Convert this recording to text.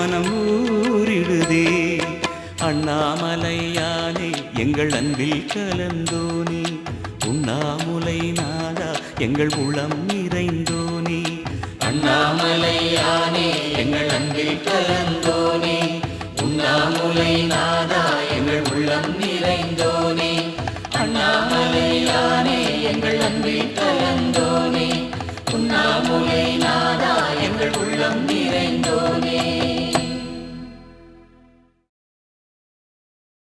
மனம் ஊரிடுதே அண்ணாமலையானே எங்கள் அன்பில் கலந்தோனே. உண்ணாமுலை நாதா எங்கள் உளம் நிறைந்தோனே. அண்ணாமலையானே எங்கள் அன்பில் கலந்தோனே. உண்ணாமுலை நாதா எங்கள் உள்ளம் நிறைந்தோனே. அண்ணாமலையானே எங்கள் அன்பில் கலந்தோனே. உண்ணாமுலை நாதா எங்கள் உள்ளம் நிறைந்தோனே